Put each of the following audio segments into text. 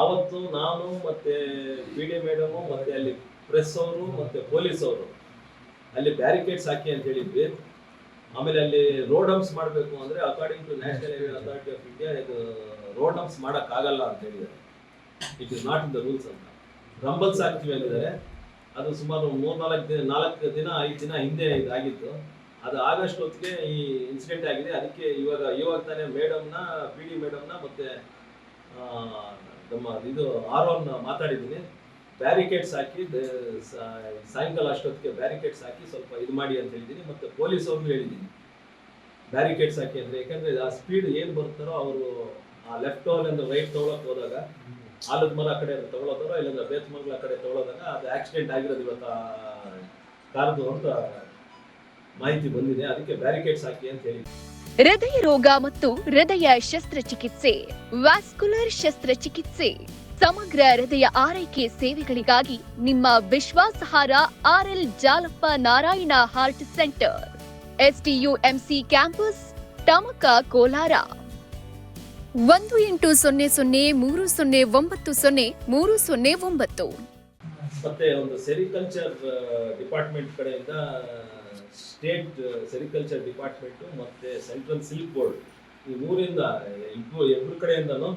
ಆವತ್ತು ನಾನು ಮತ್ತೆ ಪಿ ಡಿ ಮೇಡಮು ಮತ್ತೆ ಅಲ್ಲಿ ಪ್ರೆಸ್ ಅವರು, ಮತ್ತೆ ಪೊಲೀಸ್ ಅವರು. ಅಲ್ಲಿ ಬ್ಯಾರಿಕೇಡ್ಸ್ ಹಾಕಿ ಅಂತ ಹೇಳಿದ್ವಿ. ಆಮೇಲೆ ಅಲ್ಲಿ ರೋಡ್ ಹಂಪ್ಸ್ ಮಾಡಬೇಕು ಅಂದ್ರೆ according to national highway authority of India ಇದು ರೋಡ್ ಹಂಪ್ಸ್ ಮಾಡಕ್ ಆಗಲ್ಲ ಅಂತ ಹೇಳಿದ್ದಾರೆ. It is not in the rules ಅಂತ. ರಂಬಲ್ಸ್ ಹಾಕ್ತಿವಿ ಅಂದಿದ್ದಾರೆ. ಅದು ಸುಮಾರು ಮೂರ್ನಾಲ್ಕು ದಿನ, ನಾಲ್ಕು ದಿನ, ಐದು ದಿನ ಹಿಂದೆ ಇದಾಗಿತ್ತು. ಅದು ಆಗಸ್ಟ್ ಹೊತ್ತಿಗೆ ಈ ಇನ್ಸಿಡೆಂಟ್ ಆಗಿದೆ. ಅದಕ್ಕೆ ಇವಾಗ ಇವಾಗ ತಾನೇ ಮೇಡಮ್ನ ಪಿ ಡಿ ಮೇಡಮ್ನ ಮತ್ತೆ ನಮ್ಮ ಇದು ಆರ್ ಒನ್ ಮಾತಾಡಿದ್ದೀನಿ. ಬ್ಯಾರಿಕೇಡ್ಸ್ ಹಾಕಿ ಸಾಯಂಕಾಲ ಅಷ್ಟೊತ್ತಿಗೆ ಬ್ಯಾರಿಕೇಡ್ಸ್ ಹಾಕಿ ಸ್ವಲ್ಪ ಇದು ಮಾಡಿ ಅಂತ ಹೇಳಿದ್ದೀನಿ ಮತ್ತು ಪೊಲೀಸ್ ಅವ್ರಿಗೂ ಹೇಳಿದ್ದೀನಿ. ಬ್ಯಾರಿಕೇಡ್ಸ್ ಹಾಕಿ ಅಂದರೆ ಯಾಕಂದರೆ ಆ ಸ್ಪೀಡ್ ಏನು ಬರ್ತಾರೋ ಅವರು ಆ ಲೆಫ್ಟ್ ಅಂದ್ರೆ ರೈಟ್ ತೊಗೊಳಕ್ಕೆ ಹೋದಾಗ ಆಲದ ಮರ ಆ ಕಡೆ ತಗೊಳೋದಾರೋ ಇಲ್ಲಾಂದ್ರೆ ಬೇತ್ ಮಗಳ ಆ ಕಡೆ ತಗೊಳ್ಳೋದಾಗ ಅದು ಆಕ್ಸಿಡೆಂಟ್ ಆಗಿರೋದು ಇವತ್ತು ಕಾರ್ದು ಅಂತ ಮಾಹಿತಿ ಬಂದಿದೆ. ಅದಕ್ಕೆ ಬ್ಯಾರಿಕೇಡ್ಸ್ ಹಾಕಿ ಅಂತ ಹೇಳಿ ಹೃದಯ ರೋಗ ಮತ್ತು ಹೃದಯ ಶಸ್ತ್ರಚಿಕಿತ್ಸೆ, ವ್ಯಾಸ್ಕುಲರ್ ಶಸ್ತ್ರಚಿಕಿತ್ಸೆ, ಸಮಗ್ರ ಹೃದಯ ಆರೈಕೆ ಸೇವೆಗಳಿಗಾಗಿ ನಿಮ್ಮ ವಿಶ್ವಾಸಾರ್ಹ RL Jalappa Narayana heart centre, STUMC campus, Tamaka Kolar. ಒಂದು ಎಂಟು ಸೊನ್ನೆ ಸೊನ್ನೆ ಮೂರು ಸೊನ್ನೆ ಒಂಬತ್ತು ಸೊನ್ನೆ ಮೂರು ಸೊನ್ನೆ ಒಂಬತ್ತು. ಮತ್ತೆ ಒಂದು ಸೆರಿಕಲ್ಚರ್ ಡಿಪಾರ್ಟ್ಮೆಂಟ್ ಕಡೆಯಿಂದ ಸ್ಟೇಟ್ ಸೆರಿಕಲ್ಚರ್ ಡಿಪಾರ್ಟ್ಮೆಂಟು ಮತ್ತು ಸೆಂಟ್ರಲ್ ಸಿಲ್ಕ್ ಬೋರ್ಡ್ ಈ ಮೂರಿಂದ ಇಬ್ಬರು ಇಬ್ಬರು ಕಡೆಯಿಂದನೂ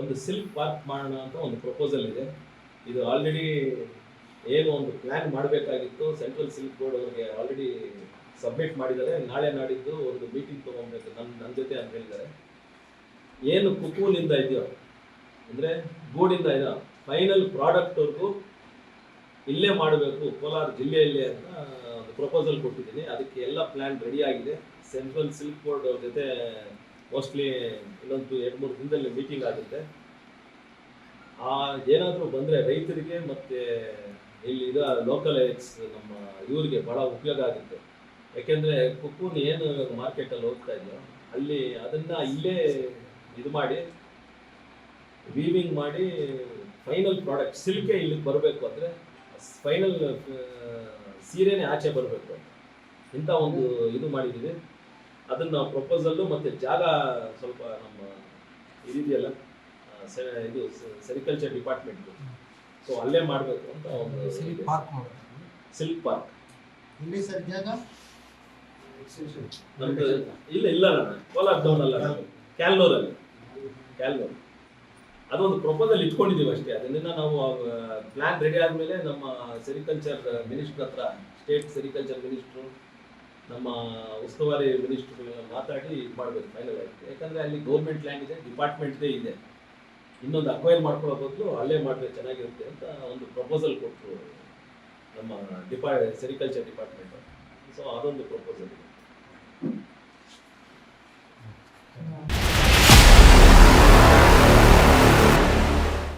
ಒಂದು ಸಿಲ್ಕ್ ಪಾರ್ಕ್ ಮಾಡೋಣ ಅಂತ ಒಂದು ಪ್ರಪೋಸಲ್ ಇದೆ. ಇದು ಆಲ್ರೆಡಿ ಏನು ಒಂದು ಪ್ಲ್ಯಾನ್ ಮಾಡಬೇಕಾಗಿತ್ತು. ಸೆಂಟ್ರಲ್ ಸಿಲ್ಕ್ ಬೋರ್ಡ್ ಅವ್ರಿಗೆ ಆಲ್ರೆಡಿ ಸಬ್ಮಿಟ್ ಮಾಡಿದ್ದಾರೆ. ನಾಳೆ ನಾಡಿದ್ದು ಒಂದು ಮೀಟಿಂಗ್ ತೊಗೊಬೇಕು ನನ್ನ ನನ್ನ ಜೊತೆ ಅಂತ ಹೇಳಿದ್ದಾರೆ. ಏನು ಕುಕೂನಿಂದ ಇದೆಯೋ, ಅಂದರೆ ಗೂಡಿಂದ ಇದೆಯೋ ಫೈನಲ್ ಪ್ರಾಡಕ್ಟ್ವರೆಗೂ ಇಲ್ಲೇ ಮಾಡಬೇಕು, ಕೋಲಾರ ಜಿಲ್ಲೆಯಲ್ಲೇ ಅಂತ ಒಂದು ಪ್ರಪೋಸಲ್ ಕೊಟ್ಟಿದ್ದೀನಿ. ಅದಕ್ಕೆ ಎಲ್ಲ ಪ್ಲ್ಯಾನ್ ರೆಡಿ ಆಗಿದೆ. ಸೆಂಟ್ರಲ್ ಸಿಲ್ಕ್ ಬೋರ್ಡ್ ಅವ್ರ ಜೊತೆ ಮೋಸ್ಟ್ಲಿ ಇನ್ನೊಂದು ಎರಡು ಮೂರು ದಿನದಲ್ಲಿ ಮೀಟಿಂಗ್ ಆಗುತ್ತೆ. ಆ, ಏನಾದರೂ ಬಂದರೆ ರೈತರಿಗೆ ಮತ್ತು ಇಲ್ಲಿ ಇದ ಲೋಕಲ್ ಏಡ್ಸ್ ನಮ್ಮ ಇವರಿಗೆ ಭಾಳ ಉಪಯೋಗ ಆಗುತ್ತೆ. ಯಾಕೆಂದರೆ ಕುಕ್ಕೂನ್ ಏನು ಮಾರ್ಕೆಟಲ್ಲಿ ಹೋಗ್ತಾ ಇದೆಯೋ, ಅಲ್ಲಿ ಅದನ್ನು ಇಲ್ಲೇ ಇದು ಮಾಡಿ ವೀವಿಂಗ್ ಮಾಡಿ ಫೈನಲ್ ಪ್ರಾಡಕ್ಟ್ ಸಿಲ್ಕೆ ಇಲ್ಲಿಗೆ ಬರಬೇಕು ಅಂದರೆ ಫೈನಲ್ ಸೀರೆನೇ ಆಚೆ ಬರಬೇಕು ಇಂಥ ಒಂದು ಇದು ಮಾಡಿದ್ದೀವಿ. ಅದನ್ನು ಪ್ರಪೋಸಲ್ಲು ಮತ್ತು ಜಾಗ ಸ್ವಲ್ಪ ನಮ್ಮ ಸೆ- ಇದು ಸೆರಿಕಲ್ಚರ್ ಡಿಪಾರ್ಟ್ಮೆಂಟ್ ಸೊ ಅಲ್ಲೇ ಮಾಡಬೇಕು ಅಂತ ಒಂದು ಸಿಲ್ಕ್ ಪಾರ್ಕ್ ಸಿಲ್ಕ್ ಪಾರ್ಕ್ ಇಲ್ಲಿ ಸರ್ ಜಾಗ? ನಮ್ದು ಇಲ್ಲ ಇಲ್ಲ ನಾನು ಕೋಲಾರ ಟೌನ್ ಅಲ್ಲ ಕ್ಯಾಲ್ನೂರಲ್ಲಿ ಕ್ಯಾಲ್ನೂರ್ ಅದೊಂದು ಪ್ರಪೋಸಲ್ ಇಟ್ಕೊಂಡಿದ್ದೀವಿ ಅಷ್ಟೇ. ಅದನ್ನ ನಾವು ಪ್ಲಾನ್ ರೆಡಿ ಆದಮೇಲೆ ನಮ್ಮ ಸೆರಿಕಲ್ಚರ್ ಮಿನಿಸ್ಟರ್ ಹತ್ರ ಸ್ಟೇಟ್ ಸೆರಿಕಲ್ಚರ್ ಮಿನಿಸ್ಟ್ರು, ನಮ್ಮ ಉಸ್ತುವಾರಿ ಮಿನಿಸ್ಟರ್ ಮಾತಾಡಿ ಇದು ಮಾಡಬೇಕು ಫೈನಲ್ ಆಯಿತು ಯಾಕಂದ್ರೆ ಅಲ್ಲಿ ಗೌರ್ಮೆಂಟ್ ಲ್ಯಾಂಡ್ ಇದೆ ಡಿಪಾರ್ಟ್ಮೆಂಟ್ದೇ ಇದೆ. ಇನ್ನೊಂದು ಅಕ್ವೈರ್ ಮಾಡ್ಕೊಳ್ಳೋ ಬದಲು ಅಲ್ಲೇ ಮಾಡಿದ್ರೆ ಚೆನ್ನಾಗಿರುತ್ತೆ ಅಂತ ಒಂದು ಪ್ರಪೋಸಲ್ ಕೊಟ್ಟರು ನಮ್ಮ ಡಿಪಾ ಸೆರಿಕಲ್ಚರ್ ಡಿಪಾರ್ಟ್ಮೆಂಟ್ ಸೊ ಅದೊಂದು ಪ್ರಪೋಸಲ್ ಇದೆ.